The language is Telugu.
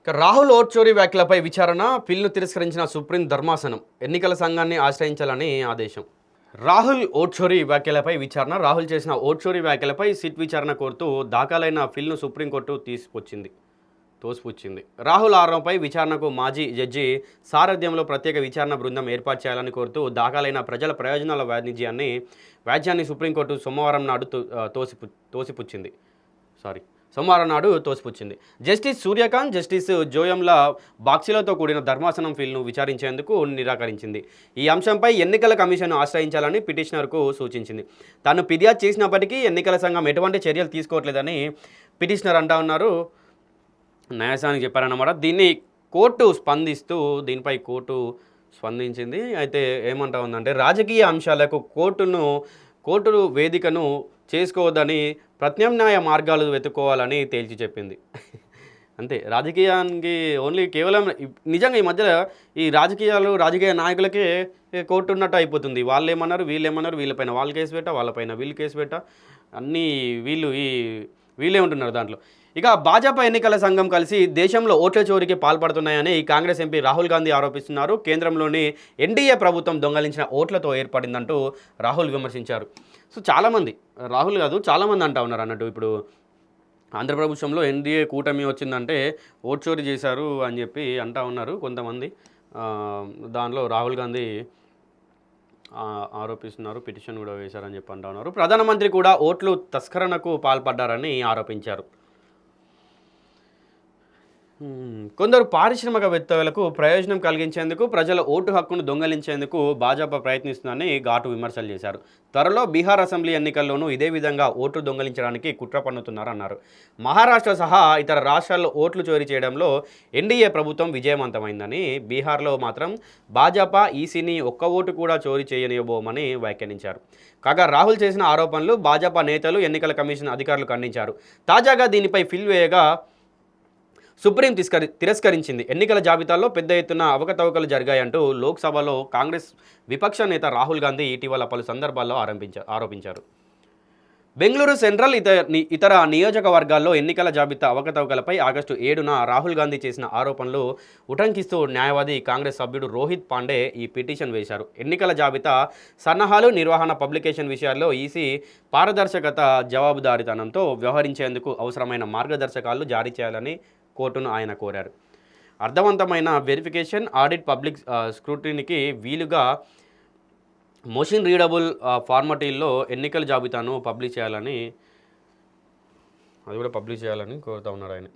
ఇక రాహుల్ ఓట్చోరీ వ్యాఖ్యలపై విచారణ పిల్ను తిరస్కరించిన సుప్రీం ధర్మాసనం. ఎన్నికల సంఘాన్ని ఆశ్రయించాలని ఆదేశం. రాహుల్ ఓట్చోరీ వ్యాఖ్యలపై విచారణ రాహుల్ చేసిన ఓట్చోరీ వ్యాఖ్యలపై సిట్ విచారణ కోరుతూ దాఖలైన ఫిల్ను సుప్రీంకోర్టు తీసుకొచ్చింది తోసిపుచ్చింది. రాహుల్ ఆరోపణపై విచారణకు మాజీ జడ్జి సారథ్యంలో ప్రత్యేక విచారణ బృందం ఏర్పాటు చేయాలని కోరుతూ దాఖలైన ప్రజల ప్రయోజనాల వాణిజ్యాన్ని వ్యాజ్యాన్ని సుప్రీంకోర్టు సోమవారం నాడు తో- తోసిపు తోసిపుచ్చింది. సారీ. సోమవారం నాడు తోసిపుచ్చింది. జస్టిస్ సూర్యకాంత్ జస్టిస్ జోయంల బాక్సీలతో కూడిన ధర్మాసనం ఫీల్ను విచారించేందుకు నిరాకరించింది. ఈ అంశంపై ఎన్నికల కమిషన్ ఆశ్రయించాలని పిటిషనర్కు సూచించింది. తాను ఫిర్యాదు చేసినప్పటికీ ఎన్నికల సంఘం ఎటువంటి చర్యలు తీసుకోవట్లేదని పిటిషనర్ అంటా ఉన్నారు. న్యాయస్థానికి చెప్పారన్నమాట. దీన్ని కోర్టు స్పందిస్తూ దీనిపై కోర్టు స్పందించింది. అయితే ఏమంటా ఉందంటే రాజకీయ అంశాలకు కోర్టును కోర్టు వేదికను చేసుకోవద్దని ప్రత్యామ్నాయ మార్గాలు వెతుక్కోవాలని తేల్చి చెప్పింది. అంతే. రాజకీయానికి ఓన్లీ కేవలం నిజంగా ఈ మధ్య ఈ రాజకీయాలు రాజకీయ నాయకులకే కోర్టు ఉన్నట్టు అయిపోతుంది. వాళ్ళు ఏమన్నారు వీళ్ళు ఏమన్నారు వీళ్ళపైన వాళ్ళు కేసు పెట్టా వాళ్ళపైన వీళ్ళు కేసు పెట్టా అన్నీ వీళ్ళు ఈ వీళ్ళే ఉంటున్నారు దాంట్లో. ఇక భాజపా ఎన్నికల సంఘం కలిసి దేశంలో ఓట్ల చోరీకి పాల్పడుతున్నాయని కాంగ్రెస్ ఎంపీ రాహుల్ గాంధీ ఆరోపిస్తున్నారు. కేంద్రంలోని ఎన్డీఏ ప్రభుత్వం దొంగలించిన ఓట్లతో ఏర్పడిందంటూ రాహుల్ విమర్శించారు. సో చాలామంది రాహుల్ కాదు చాలామంది అంటా ఉన్నారు అన్నట్టు ఇప్పుడు ఆంధ్రప్రదేశ్లో ఎన్డీఏ కూటమి వచ్చిందంటే ఓట్ చోరీ చేశారు అని చెప్పి అంటా ఉన్నారు కొంతమంది. దానిలో రాహుల్ గాంధీ ఆరోపిస్తున్నారు పిటిషన్ కూడా వేశారని చెప్పి అంటా ఉన్నారు. ప్రధానమంత్రి కూడా ఓట్లు తస్కరణకు పాల్పడ్డారని ఆరోపించారు. కొందరు పారిశ్రామికవేత్తలకు ప్రయోజనం కలిగించేందుకు ప్రజల ఓటు హక్కును దొంగలించేందుకు భాజపా ప్రయత్నిస్తుందని ఘాటు విమర్శలు చేశారు. త్వరలో బీహార్ అసెంబ్లీ ఎన్నికల్లోనూ ఇదే విధంగా ఓట్లు దొంగలించడానికి కుట్ర పన్నుతున్నారన్నారు. మహారాష్ట్ర సహా ఇతర రాష్ట్రాల్లో ఓట్లు చోరీ చేయడంలో ఎన్డీఏ ప్రభుత్వం విజయవంతమైందని బీహార్లో మాత్రం భాజపా ఈసీని ఒక్క ఓటు కూడా చోరీ చేయనివ్వబోమని వ్యాఖ్యానించారు. కాగా రాహుల్ చేసిన ఆరోపణలు భాజపా నేతలు ఎన్నికల కమిషన్ అధికారులు ఖండించారు తాజాగా దీనిపై ఫిల్ వేయగా సుప్రీం తిస్కరి తిరస్కరించింది. ఎన్నికల జాబితాలో పెద్ద ఎత్తున అవకతవకలు జరిగాయంటూ లోక్సభలో కాంగ్రెస్ విపక్ష నేత రాహుల్ గాంధీ ఇటీవల పలు సందర్భాల్లో ఆరంభించారు ఆరోపించారు. బెంగళూరు సెంట్రల్ ఇతర ఇతర నియోజకవర్గాల్లో ఎన్నికల జాబితా అవకతవకలపై ఆగస్టు ఏడున రాహుల్ గాంధీ చేసిన ఆరోపణలు ఉటంకిస్తూ న్యాయవాది కాంగ్రెస్ సభ్యుడు రోహిత్ పాండే ఈ పిటిషన్ వేశారు. ఎన్నికల జాబితా సన్నాహాలు నిర్వహణ పబ్లికేషన్ విషయాల్లో ఈసీ పారదర్శకత జవాబుదారితనంతో వ్యవహరించేందుకు అవసరమైన మార్గదర్శకాలు జారీ చేయాలని కోర్టును ఆయన కోరారు. అర్థవంతమైన వెరిఫికేషన్ ఆడిట్ పబ్లిక్ ఆ, స్క్రూటినీకి వీలుగా మోషన్ రీడబుల్ ఫార్మటీల్లో ఎన్నికల జాబితాను పబ్లిష్ చేయాలని అది కూడా పబ్లిష్ చేయాలని కోరుతా ఉన్నారు ఆయన.